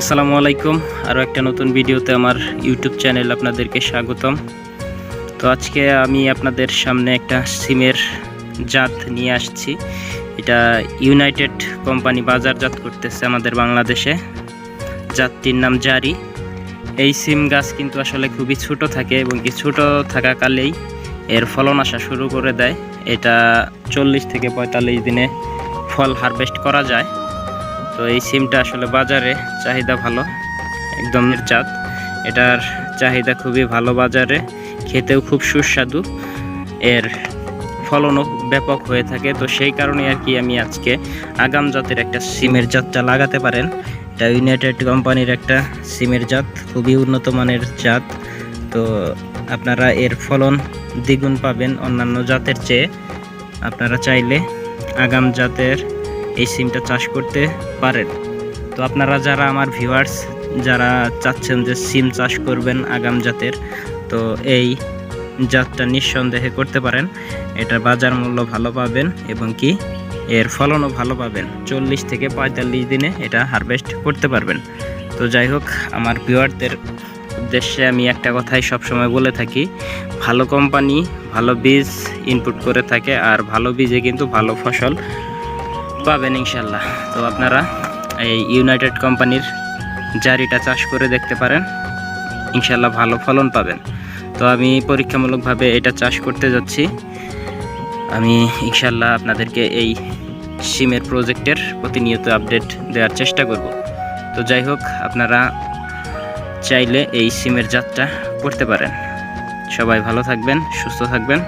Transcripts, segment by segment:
আসসালামু আলাইকুম। আরও একটা নতুন ভিডিওতে আমার ইউটিউব চ্যানেল আপনাদেরকে স্বাগতম। তো আজকে আমি আপনাদের সামনে একটা সিমের জাত নিয়ে আসছি। এটা ইউনাইটেড কোম্পানি বাজারজাত করতেছে আমাদের বাংলাদেশে। জাতটির নাম জারি। এই সিম গাছ কিন্তু আসলে খুবই ছোট থাকে এবং কি ছোট থাকাকালেই এর ফলন আসা শুরু করে দেয়। এটা চল্লিশ থেকে পঁয়তাল্লিশ দিনে ফল হারভেস্ট করা যায়। তো এই সিমটা আসলে বাজারে চাহিদা ভালো, একদম জাত এটার চাহিদা খুবই ভালো বাজারে, খেতেও খুব সুস্বাদু। এর ফলনও ব্যাপক হয়ে থাকে, তো সেই কারণে আর কি আমি আজকে আগাম জাতের একটা সিমের জাতটা লাগাতে পারেন। এটা ইউনাইটেড কোম্পানির একটা সিমের জাত, খুবই উন্নত মানের জাত। তো আপনারা এর ফলন দ্বিগুণ পাবেন অন্যান্য জাতের চেয়ে। আপনারা চাইলে আগাম জাতের এই সিমটা চাষ করতে পারেন। তো আপনারা যারা আমার ভিউয়ার্স যারা চাচ্ছেন যে সিম চাষ করবেন আগাম জাতের, তো এই জাতটা নিঃসন্দেহে করতে পারেন। এটার বাজার মূল্য ভালো পাবেন এবং কি এর ফলনও ভালো পাবেন। চল্লিশ থেকে পঁয়তাল্লিশ দিনে এটা হারভেস্ট করতে পারবেন। তো যাই হোক, আমার ভিউয়ারদের উদ্দেশ্যে আমি একটা কথাই সবসময় বলে থাকি, ভালো কোম্পানি ভালো বীজ ইনপুট করে থাকে আর ভালো বীজে কিন্তু ভালো ফসল পাবেন ইনশাল্লাহ। তো আপনারা এই ইউনাইটেড কোম্পানির জারিটা চাষ করে দেখতে পারেন। ইনশাল্লাহ ভালো ফলন পাবেন। তো আমি পরীক্ষামূলকভাবে এটা চাষ করতে যাচ্ছি। আমি ইনশাল্লাহ আপনাদেরকে এই সিমের প্রজেক্টের প্রতিনিয়ত আপডেট দেওয়ার চেষ্টা করব। তো যাই হোক, আপনারা চাইলে এই সিমের যাত্রা করতে পারেন। সবাই ভালো থাকবেন, সুস্থ থাকবেন।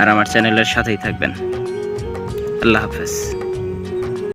আর আমার চ্যানেলের সাথেই থাকবেন। আল্লাহ হাফেজ।